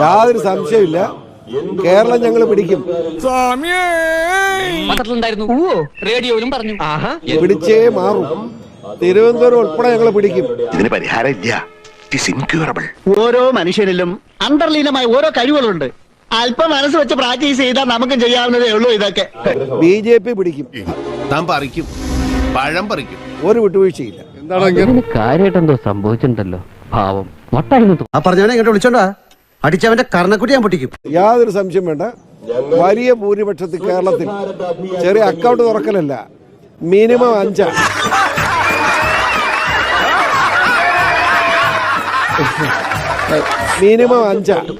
യാതൊരു സംശയമില്ല കേരളം ഞങ്ങൾ പിടിക്കും. റേഡിയോയിലും പറഞ്ഞു. പിടിച്ചേ മാറും. തിരുവനന്തപുരം ഉൾപ്പെടെ ഞങ്ങൾ പിടിക്കും. ഇതിന് പരിഹാരമില്ല. ഇൻക്യൂറബിൾ ഓരോ മനുഷ്യനിലും അന്തർലീനമായ ഓരോ കഴിവുകളുണ്ട്. അല്പം മനസ്സ് വെച്ച് പ്രാക്ടീസ് ചെയ്താൽ നമുക്കും ചെയ്യാവുന്നതേ ഉള്ളൂ ഇതൊക്കെ. ബി ജെ പി പിടിക്കും. താൻ പറിക്കും. പഴം പറിക്കും. ഒരു വിട്ടുവീഴ്ചയില്ല. എന്താണെങ്കിലും കാര്യമായിട്ട് എന്തോ സംഭവിച്ചിട്ടുണ്ടല്ലോ. പാവം. ആ പറഞ്ഞവനെ ഇങ്ങോട്ട് വിളിച്ചോണ്ടാ. അടിച്ചവന്റെ കർണക്കുട്ടി ഞാൻ പൊട്ടിക്കും. യാതൊരു സംശയം വേണ്ട. വലിയ ഭൂരിപക്ഷത്തിൽ കേരളത്തിൽ ചെറിയ അക്കൗണ്ട് തുറക്കലല്ല. മിനിമം അഞ്ചാണ് മിനിമം അഞ്ചാണ്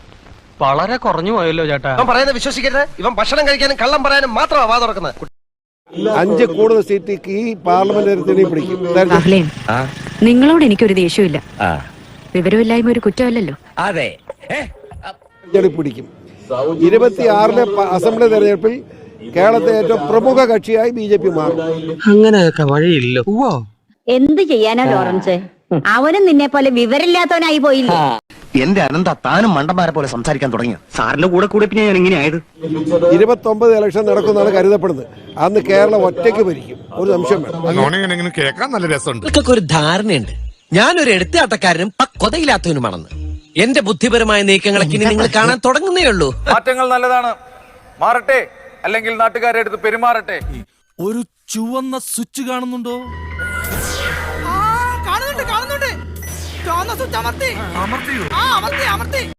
വളരെ കുറഞ്ഞു പോയല്ലോ ചേട്ടാ. ഇവൻ പറയുന്നത് വിശ്വസിക്കരുത്. ഇവൻ ഭക്ഷണം കഴിക്കാനും കള്ളം പറയാനും മാത്രമാണ് വാ തുറക്കുന്നത് അഞ്ച് കൂടുതൽ സീറ്റ് ഈ പാർലമെന്റ് പിടിക്കും. നിങ്ങളോട് എനിക്കൊരു ദേഷ്യമില്ല വിവരമില്ലായ്മ ഒരു കുറ്റമല്ലല്ലോ. അതെ. പിടിക്കും. ഇരുപത്തിയാറിലെ അസംബ്ലി തെരഞ്ഞെടുപ്പിൽ കേരളത്തിലെ ഏറ്റവും പ്രമുഖ കക്ഷിയായി ബി ജെ പി മാറും. അങ്ങനെയൊക്കെ വഴിയില്ല. എന്ത് ചെയ്യാനാ ലോറൻസ്? അവനും നിന്നെ പോലെ വിവരമില്ലാത്തവനായി പോയില്ല? എന്റെ അനന്ത താനും മണ്ടന്മാരെ പോലെ സംസാരിക്കാൻ തുടങ്ങി. സാറിന്റെ കൂടെ കൂടെ പിന്നെ ഞാൻ ഇങ്ങനെ ആയത്. ഇരുപത്തൊമ്പത് ഇലക്ഷൻ നടക്കുന്നതാണ് കരുതപ്പെടുന്നത്. അന്ന് കേരളം ഒറ്റയ്ക്ക് ഭരിക്കും. ഒരു സംശയം വേണം കേൾക്കാൻ നല്ല രസമുണ്ട്. ഒരു ധാരണയുണ്ട്. ഞാനൊരു എടുത്താട്ടക്കാരനും പക്വതയില്ലാത്തവനുമാണെന്ന്. എന്റെ ബുദ്ധിപരമായ നീക്കങ്ങളൊക്കെ ഇനി നിങ്ങൾ കാണാൻ തുടങ്ങുന്നേ ഉള്ളൂ മാറ്റങ്ങൾ നല്ലതാണ്. മാറട്ടെ. അല്ലെങ്കിൽ നാട്ടുകാരെ അടുത്ത് പെരുമാറട്ടെ. ഒരു ചുവന്ന സ്വിച്ച് കാണുന്നുണ്ടോ? കാണുന്നുണ്ട് കാണുന്നുണ്ട്. ചുവന്ന സ്വിച്ച് അമർത്തി. അമർത്തി അമർത്തി.